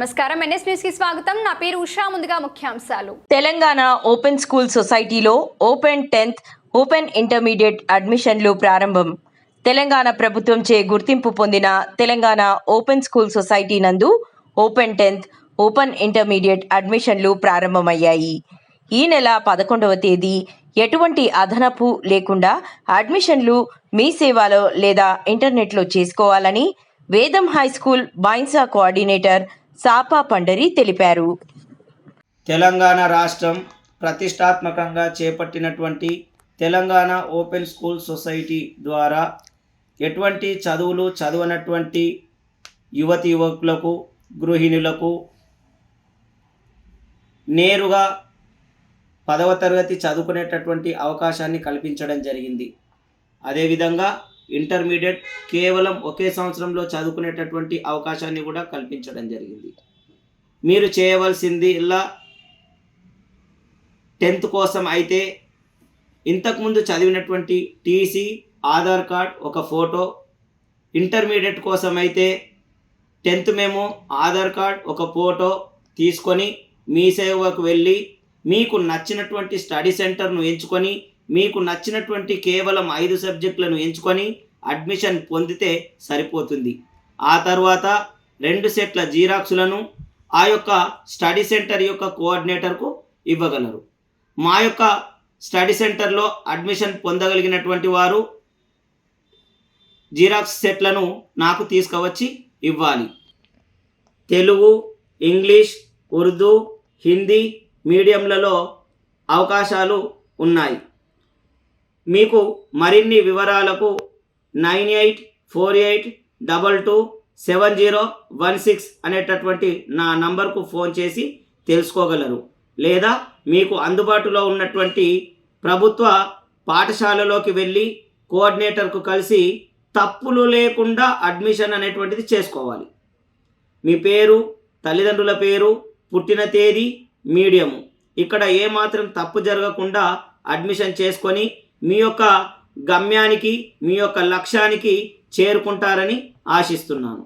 నమస్కారం. ఎన్ఎస్ న్యూస్కి స్వాగతం. నా పేరు ఉషా. ముందుగా ముఖ్యాంశాలు. తెలంగాణ ఓపెన్ స్కూల్ సొసైటీలో ఓపెన్ టెన్త్ ఓపెన్ ఇంటర్మీడియట్ అడ్మిషన్లు ప్రారంభం. తెలంగాణ ప్రభుత్వంచే గుర్తింపు పొందిన తెలంగాణ ఓపెన్ స్కూల్ సొసైటీ నందు ఓపెన్ టెన్త్ ఓపెన్ ఇంటర్మీడియట్ అడ్మిషన్లు ప్రారంభమయ్యాయి. ఈ నెల పదకొండవ తేదీ ఎటువంటి అదనపు లేకుండా అడ్మిషన్లు మీ సేవలో లేదా ఇంటర్నెట్లో చేసుకోవాలని Vedam high school Bhainsa coordinator Sapa Pandari తెలిపారు. తెలంగాణ రాష్ట్రం ప్రతిష్టాత్మకంగా చేపట్టినటువంటి తెలంగాణ ఓపెన్ స్కూల్ సొసైటీ ద్వారా ఎటువంటి చదువులు చదవనటువంటి యువతి యువకులకు గృహిణులకు నేరుగా పదవ తరగతి చదువుకునేటటువంటి అవకాశాన్ని కల్పించడం జరిగింది. అదేవిధంగా ఇంటర్మీడియట్ కేవలం ఒకే సంవత్సరంలో చదువుకునేటటువంటి అవకాశాన్ని కూడా కల్పించడం జరిగింది. మీరు చేయవలసింది ఇలా టెన్త్ కోసం అయితే ఇంతకుముందు చదివినటువంటి టీసీ ఆధార్ కార్డ్ ఒక ఫోటో ఇంటర్మీడియట్ కోసం అయితే టెన్త్ మేము ఆధార్ కార్డ్ ఒక ఫోటో తీసుకొని మీ సేవకు వెళ్ళి మీకు నచ్చినటువంటి స్టడీ సెంటర్ను ఎంచుకొని మీకు నచ్చినటువంటి కేవలం ఐదు సబ్జెక్టులను ఎంచుకొని అడ్మిషన్ పొందితే సరిపోతుంది. ఆ తర్వాత రెండు సెట్ల జీరాక్సులను ఆ యొక్క స్టడీ సెంటర్ యొక్క కోఆర్డినేటర్కు ఇవ్వగలరు. మా యొక్క స్టడీ సెంటర్లో అడ్మిషన్ పొందగలిగినటువంటి వారు జిరాక్స్ సెట్లను నాకు తీసుకువచ్చి ఇవ్వాలి. తెలుగు ఇంగ్లీష్ ఉర్దూ హిందీ మీడియంలలో అవకాశాలు ఉన్నాయి. మీకు మరిన్ని వివరాలకు nine eight four eight double two seven zero one six అనేటటువంటి నా నంబర్కు ఫోన్ చేసి తెలుసుకోగలరు. లేదా మీకు అందుబాటులో ఉన్నటువంటి ప్రభుత్వ పాఠశాలలోకి వెళ్ళి కోఆర్డినేటర్కు కలిసి తప్పులు లేకుండా అడ్మిషన్ అనేటువంటిది చేసుకోవాలి. మీ పేరు తల్లిదండ్రుల పేరు పుట్టిన తేదీ మీడియము. ఇక్కడ ఏమాత్రం తప్పు జరగకుండా అడ్మిషన్ చేసుకొని మీ యొక్క గమ్యానికి మీ యొక్క లక్ష్యానికి చేరుకుంటారని ఆశిస్తున్నాను.